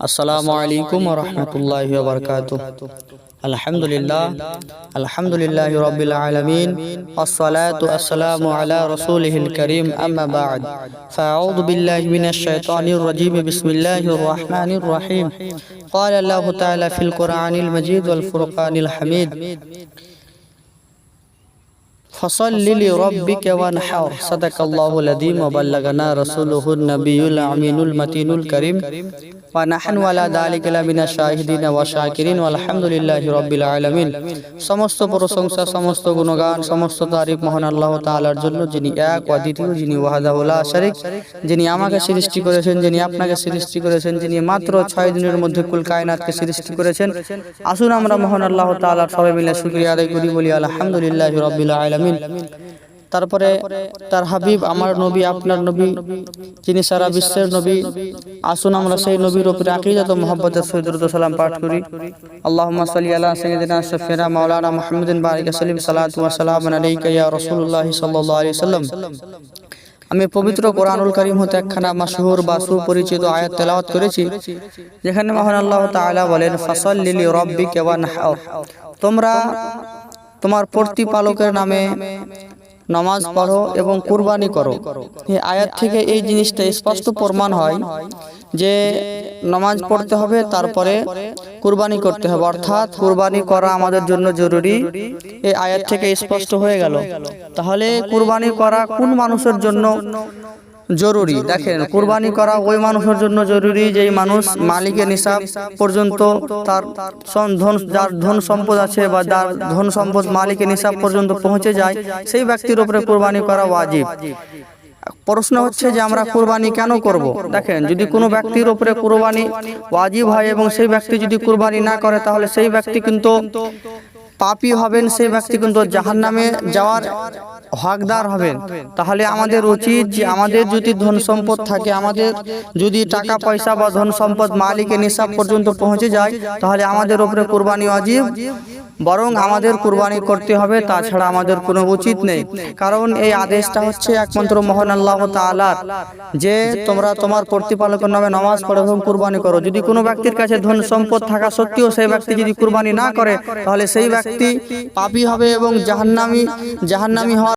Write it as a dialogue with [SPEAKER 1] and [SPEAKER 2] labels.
[SPEAKER 1] আসসালামু আলাইকুম রহমতুল্লাহ বরকাত আলহামদুলিল্লাহ আলহামদুলিল্লাহ রবিল আলমিন والصلاة والسلام على رسوله الكريم أما بعد فأعوذ بالله من الشيطان الرجيم بسم الله الرحمن الرحيم قال الله تعالى في القرآن المجيد والفرقان الحميد فصل لربك وانحر صدق الله العظيم وبلغنا رسوله النبي الأمين المتين الكريم ونحن على ذلك لمن الشاهدين والشاكرين والحمد لله رب العالمين সমস্ত প্রশংসা সমস্ত গুণগান সমস্ত তারিফ মহান আল্লাহ তাআলার জন্য যিনি এক অদ্বিতীয় যিনি ওয়াহাদাহুল্লাহ শারিক যিনি আমাকে সৃষ্টি করেছেন যিনি আপনাকে সৃষ্টি করেছেন যিনি মাত্র ছয় দিনের মধ্যে কুল কায়নাতকে সৃষ্টি করেছেন আসুন আমরা মহান আল্লাহ তাআলার সবাই মিলে শুকরিয়া আদায় করি বলি আলহামদুলিল্লাহ রব্বিল আলামিন তারপরে তার হাবিব, আমার নবী, আপনার নবী, যিনি সারা বিশ্বের নবী, আসুন আমরা সেই নবীর উপরে আকিদাত মোহাম্মদের সৈদুরুদ সালাম পাঠ করি। আল্লাহুম্মা সাল্লি আলা সাইয়্যিদিনা শাফিনা মাওলানা মুহাম্মাদিন বারিক ওয়া সালামু আলাইকা ইয়া রাসূলুল্লাহ সাল্লাম। আমি পবিত্র কোরআনুল করিম হতে একখানা মাশহুর বা সুপরিচিত আয়াত তেলাওয়াত করেছি, যেখানে মহান আল্লাহ তাআলা বলেন, ফাসাল্লি লিরাব্বিকা ওয়ানহার। তোমরা তোমার প্রতিপালকের নামে নামাজ পড়ো এবং কুরবানি করো। এই আয়াত থেকে এই জিনিসটা স্পষ্ট প্রমাণ হয় যে নামাজ পড়তে হবে তারপরে কুরবানি করতে হবে। অর্থাৎ কুরবানি করা আমাদের জন্য জরুরি। এই আয়াত থেকে স্পষ্ট হয়ে গেল। তাহলে কুরবানি করা কোন মানুষের জন্য জরুরি। দেখেন কুরবানি করা ওই মানুষের জন্য জরুরি যেই মানুষ মালিকের নিসাব পর্যন্ত তার ধন যার ধন সম্পদ আছে বা যার ধন সম্পদ মালিকের নিসাব পর্যন্ত পৌঁছে যায় সেই ব্যক্তির উপরে কুরবানি করা ওয়াজিব। প্রশ্ন হচ্ছে যে আমরা কুরবানি কেন করব? দেখেন যদি কোনো ব্যক্তির উপরে কুরবানি ওয়াজিব হয় এবং সেই ব্যক্তি যদি কুরবানি না করে তাহলে সেই ব্যক্তি কিন্তু পাপী হবেন সেই ব্যক্তি কিন্তু জাহান্নামে যাওয়ার হকদার হবেন। তাহলে আমাদের উচিত যে আমাদের যদি ধন সম্পদ থাকে আমাদের যদি টাকা পয়সা বা ধন সম্পদ মালিকের নিসাব পর্যন্ত পৌঁছে যায় তাহলে আমাদের ওপরে কোরবানি অজীব বরং আমাদের কুরবানি করতে হবে তাছাড়া আমাদের কোনো উচিত নেই। কারণ এই আদেশটা হচ্ছে একমাত্র মহান আল্লাহ তালার যে তোমরা তোমার প্রতিপালকের নামে নামাজ পড়ো এবং কুরবানি করো। যদি কোনো ব্যক্তির কাছে ধন সম্পদ থাকা সত্ত্বেও সেই ব্যক্তি যদি কুরবানি না করে তাহলে সেই ব্যক্তি পাপি হবে এবং জাহান্নামি জাহান্নামি হওয়ার